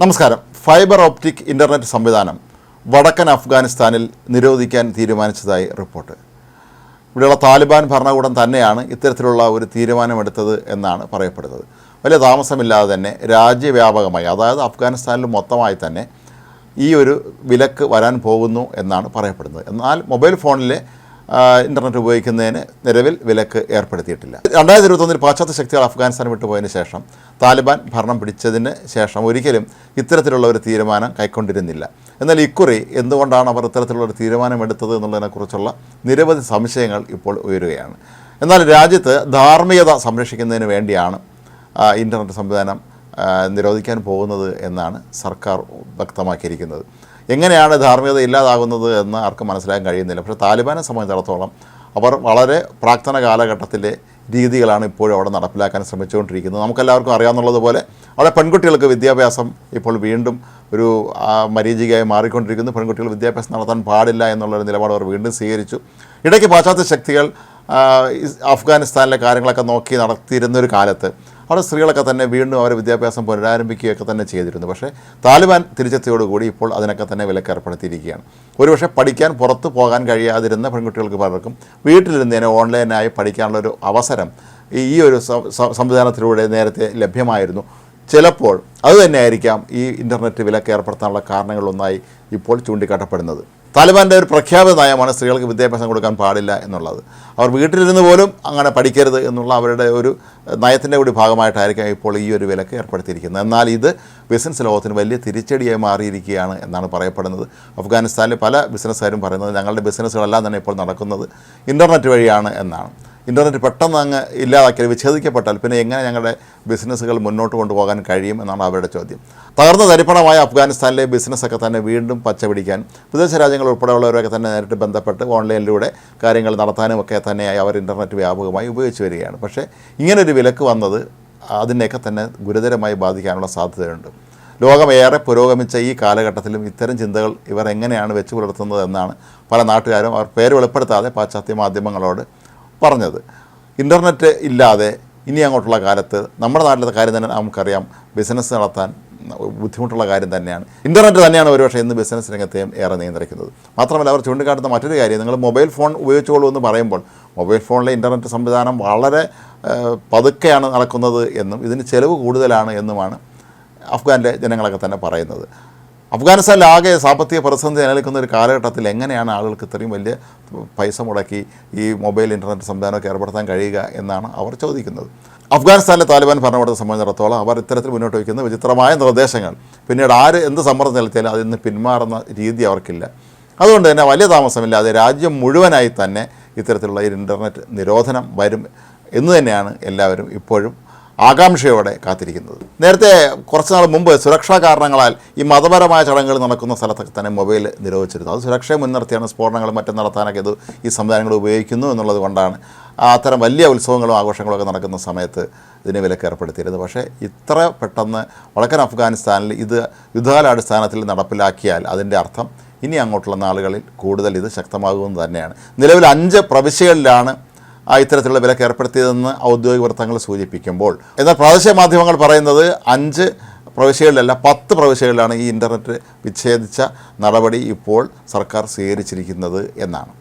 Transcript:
നമസ്കാരം. Fibre optic internet സംവിധാനം വടക്കൻ അഫ്ഗാനിസ്ഥാനിൽ നിരോധിക്കാൻ തീരുമാനിച്ചതായി റിപ്പോർട്ട്. ഇവിടെയുള്ള താലിബാൻ ഭരണകൂടം തന്നെയാണ് ഇത്തരത്തിലുള്ള ഒരു തീരുമാനമെടുത്തത് എന്നാണ് പറയപ്പെടുന്നത്. വലിയ താമസമില്ലാതെ തന്നെ രാജ്യവ്യാപകമായി അതായത് അഫ്ഗാനിസ്ഥാനിൽ മൊത്തമായി തന്നെ ഈ ഒരു വിലക്ക് വരാൻ പോകുന്നു എന്നാണ് പറയപ്പെടുന്നത്. എന്നാൽ മൊബൈൽ ഫോണിലെ ഇന്റർനെറ്റ് ഉപയോഗിക്കുന്നതിന് നിലവിൽ വിലക്ക് ഏർപ്പെടുത്തിയിട്ടില്ല. രണ്ടായിരത്തി ഇരുപത്തൊന്നിൽ പാശ്ചാത്യ ശക്തികൾ അഫ്ഗാനിസ്ഥാൻ വിട്ടുപോയതിന് ശേഷം താലിബാൻ ഭരണം പിടിച്ചതിന് ശേഷം ഒരിക്കലും ഇത്തരത്തിലുള്ള ഒരു തീരുമാനം കൈക്കൊണ്ടിരുന്നില്ല. എന്നാൽ ഇക്കുറി എന്തുകൊണ്ടാണ് അവർ ഇത്തരത്തിലുള്ള ഒരു തീരുമാനം എടുത്തത് എന്നുള്ളതിനെക്കുറിച്ചുള്ള നിരവധി സംശയങ്ങൾ ഇപ്പോൾ ഉയരുകയാണ്. എന്നാൽ രാജ്യത്ത് ധാർമ്മികത സംരക്ഷിക്കുന്നതിന് വേണ്ടിയാണ് ഇന്റർനെറ്റ് സംവിധാനം നിരോധിക്കാൻ പോകുന്നത് എന്നാണ് സർക്കാർ വ്യക്തമാക്കിയിരിക്കുന്നത്. എങ്ങനെയാണ് ധാർമ്മികത ഇല്ലാതാകുന്നത് എന്ന് ആർക്കും മനസ്സിലാക്കാൻ കഴിയുന്നില്ല. പക്ഷേ താലിബാനെ സംബന്ധിച്ചിടത്തോളം അവർ വളരെ പ്രാക്തന കാലഘട്ടത്തിലെ രീതികളാണ് ഇപ്പോഴും അവിടെ നടപ്പിലാക്കാൻ ശ്രമിച്ചുകൊണ്ടിരിക്കുന്നത്. നമുക്കെല്ലാവർക്കും അറിയാവുന്നതുപോലെ അവിടെ പെൺകുട്ടികൾക്ക് വിദ്യാഭ്യാസം ഇപ്പോൾ വീണ്ടും ഒരു മരീചികയായി മാറിക്കൊണ്ടിരിക്കുന്നു. പെൺകുട്ടികൾ വിദ്യാഭ്യാസം നടത്താൻ പാടില്ല എന്നുള്ളൊരു നിലപാട് അവർ വീണ്ടും സ്വീകരിച്ചു. ഇടയ്ക്ക് പാശ്ചാത്യ ശക്തികൾ അഫ്ഗാനിസ്ഥാനിലെ കാര്യങ്ങളൊക്കെ നോക്കി നടത്തിയിരുന്നൊരു കാലത്ത് അവിടെ സ്ത്രീകളൊക്കെ തന്നെ വീണ്ടും അവരെ വിദ്യാഭ്യാസം പുനരാരംഭിക്കുകയൊക്കെ തന്നെ ചെയ്തിരുന്നു. പക്ഷേ താലിബാൻ തിരിച്ചെത്തിയോടുകൂടി ഇപ്പോൾ അതിനൊക്കെ തന്നെ വിലക്കേർപ്പെടുത്തിയിരിക്കുകയാണ് ഒരുപക്ഷെ പഠിക്കാൻ പുറത്ത് പോകാൻ കഴിയാതിരുന്ന പെൺകുട്ടികൾക്ക് പലർക്കും വീട്ടിലിരുന്നതിന് ഓൺലൈനായി പഠിക്കാനുള്ളൊരു അവസരം ഈ ഒരു സംവിധാനത്തിലൂടെ നേരത്തെ ലഭ്യമായിരുന്നു. ചിലപ്പോൾ അത് തന്നെയായിരിക്കാം ഈ ഇന്റർനെറ്റ് വിലക്ക് ഏർപ്പെടുത്താനുള്ള കാരണങ്ങളൊന്നായി ഇപ്പോൾ ചൂണ്ടിക്കാട്ടപ്പെടുന്നത്. താലിബാന്റെ ഒരു പ്രഖ്യാപിത നയമാണ് സ്ത്രീകൾക്ക് വിദ്യാഭ്യാസം കൊടുക്കാൻ പാടില്ല എന്നുള്ളത്. അവർ വീട്ടിലിരുന്ന് പോലും അങ്ങനെ പഠിക്കരുത് എന്നുള്ള അവരുടെ ഒരു നയത്തിന്റെ കൂടി ഭാഗമായിട്ടായിരിക്കാം ഇപ്പോൾ ഈ ഒരു വിലക്ക് ഏർപ്പെടുത്തിയിരിക്കുന്നത്. എന്നാൽ ഇത് ബിസിനസ് ലോകത്തിന് വലിയ തിരിച്ചടിയായി മാറിയിരിക്കുകയാണ് എന്നാണ് പറയപ്പെടുന്നത്. അഫ്ഗാനിസ്ഥാനിലെ പല ബിസിനസ്സുകാരും പറയുന്നത് ഞങ്ങളുടെ ബിസിനസ്സുകളെല്ലാം തന്നെ ഇപ്പോൾ നടക്കുന്നത് ഇന്റർനെറ്റ് വഴിയാണ് എന്നാണ്. ഇന്റർനെറ്റ് പെട്ടെന്ന് അങ്ങ് ഇല്ലാതാക്കിയാൽ വിച്ഛേദിക്കപ്പെട്ടാൽ പിന്നെ എങ്ങനെ ഞങ്ങളുടെ ബിസിനസ്സുകൾ മുന്നോട്ട് കൊണ്ടുപോകാൻ കഴിയും എന്നാണ് അവരുടെ ചോദ്യം. തകർന്ന തരിപ്പണമായ അഫ്ഗാനിസ്ഥാനിലെ ബിസിനസ്സൊക്കെ തന്നെ വീണ്ടും പച്ചപിടിക്കാൻ വിദേശ രാജ്യങ്ങൾ ഉൾപ്പെടെയുള്ളവരൊക്കെ തന്നെ നേരിട്ട് ബന്ധപ്പെട്ട് ഓൺലൈനിലൂടെ കാര്യങ്ങൾ നടത്താനും ഒക്കെ തന്നെയായി അവർ ഇന്റർനെറ്റ് വ്യാപകമായി ഉപയോഗിച്ച് വരികയാണ്. പക്ഷേ ഇങ്ങനൊരു വിലക്ക് വന്നത് അതിനെയൊക്കെ തന്നെ ഗുരുതരമായി ബാധിക്കാനുള്ള സാധ്യതയുണ്ട്. ലോകം ഏറെ പുരോഗമിച്ച ഈ കാലഘട്ടത്തിലും ഇത്തരം ചിന്തകൾ ഇവർ എങ്ങനെയാണ് വെച്ച് പുലർത്തുന്നത് എന്നാണ് പല നാട്ടുകാരും അവർ പേര് വെളിപ്പെടുത്താതെ പാശ്ചാത്യ മാധ്യമങ്ങളോട് പറഞ്ഞത്. ഇന്റർനെറ്റ് ഇല്ലാതെ ഇനി അങ്ങോട്ടുള്ള കാലത്ത് നമ്മുടെ നാട്ടിലത്തെ കാര്യം തന്നെ നമുക്കറിയാം. ബിസിനസ് നടത്താൻ ബുദ്ധിമുട്ടുള്ള കാര്യം തന്നെയാണ്. ഇന്റർനെറ്റ് തന്നെയാണ് ഒരുപക്ഷെ ഇന്ന് ബിസിനസ് രംഗത്തെയും ഏറെ നിയന്ത്രിക്കുന്നത്. മാത്രമല്ല അവർ ചൂണ്ടിക്കാട്ടുന്ന മറ്റൊരു കാര്യം നിങ്ങൾ മൊബൈൽ ഫോൺ ഉപയോഗിച്ചോളൂ എന്ന് പറയുമ്പോൾ മൊബൈൽ ഫോണിലെ ഇന്റർനെറ്റ് സംവിധാനം വളരെ പതുക്കെയാണ് നടക്കുന്നത് എന്നും ഇതിന് ചിലവ് കൂടുതലാണ് എന്നുമാണ് അഫ്ഗാനിലെ ജനങ്ങളൊക്കെ തന്നെ പറയുന്നത്. അഫ്ഗാനിസ്ഥാനിൽ ആകെ സാമ്പത്തിക പ്രതിസന്ധി നിലനിൽക്കുന്ന ഒരു കാലഘട്ടത്തിൽ എങ്ങനെയാണ് ആളുകൾക്ക് ഇത്രയും വലിയ പൈസ മുടക്കി ഈ മൊബൈൽ ഇന്റർനെറ്റ് സംവിധാനമൊക്കെ ഏർപ്പെടുത്താൻ കഴിയുക എന്നാണ് അവർ ചോദിക്കുന്നത്. അഫ്ഗാനിസ്ഥാനിലെ താലിബാൻ ഭരണകൂടത്തെ സംബന്ധിച്ചിടത്തോളം അവർ ഇത്തരത്തിൽ മുന്നോട്ട് വയ്ക്കുന്ന വിചിത്രമായ നിർദ്ദേശങ്ങൾ. പിന്നീട് ആര് എന്ത് സമ്മർദ്ദം നിലത്തിയാലും അതിൽ നിന്ന് പിന്മാറുന്ന രീതി അവർക്കില്ല. അതുകൊണ്ട് തന്നെ വലിയ താമസമില്ലാതെ രാജ്യം മുഴുവനായി തന്നെ ഇത്തരത്തിലുള്ള ഇന്റർനെറ്റ് നിരോധനം വരും എന്ന് തന്നെയാണ് എല്ലാവരും ഇപ്പോഴും ആകാംക്ഷയോടെ കാത്തിരിക്കുന്നത്. നേരത്തെ കുറച്ച് നാൾ മുമ്പ് സുരക്ഷാ കാരണങ്ങളാൽ ഈ മതപരമായ ചടങ്ങുകൾ നടക്കുന്ന സ്ഥലത്തൊക്കെ തന്നെ മൊബൈൽ നിരോധിച്ചിരുന്നു. അത് സുരക്ഷയെ മുൻനിർത്തിയാണ് സ്ഫോടനങ്ങൾ മറ്റും നടത്താനൊക്കെ ഇത് ഈ സംവിധാനങ്ങൾ ഉപയോഗിക്കുന്നു എന്നുള്ളത് കൊണ്ടാണ് അത്തരം വലിയ ഉത്സവങ്ങളും ആഘോഷങ്ങളും ഒക്കെ നടക്കുന്ന സമയത്ത് ഇതിനെ വിലക്ക് ഏർപ്പെടുത്തിയിരുന്നത്. പക്ഷേ ഇത്ര പെട്ടെന്ന് വടക്കൻ അഫ്ഗാനിസ്ഥാനിൽ ഇത് യുദ്ധകാലാടിസ്ഥാനത്തിൽ നടപ്പിലാക്കിയാൽ അതിന്റെ അർത്ഥം ഇനി അങ്ങോട്ടുള്ള നാളുകളിൽ കൂടുതൽ ഇത് ശക്തമാകുമെന്ന് തന്നെയാണ്. നിലവിൽ അഞ്ച് പ്രവിശ്യകളിലാണ് ഇത്തരത്തിലുള്ള വിലക്ക് ഏർപ്പെടുത്തിയതെന്ന് ഔദ്യോഗിക വൃത്തങ്ങൾ സൂചിപ്പിക്കുമ്പോൾ. എന്നാൽ പ്രാദേശിക മാധ്യമങ്ങൾ പറയുന്നത് അഞ്ച് പ്രവിശ്യകളിലല്ല പത്ത് പ്രവിശ്യകളിലാണ് ഈ ഇന്റർനെറ്റ് വിച്ഛേദിച്ച നടപടി ഇപ്പോൾ സർക്കാർ സ്വീകരിച്ചിരിക്കുന്നത് എന്നാണ്.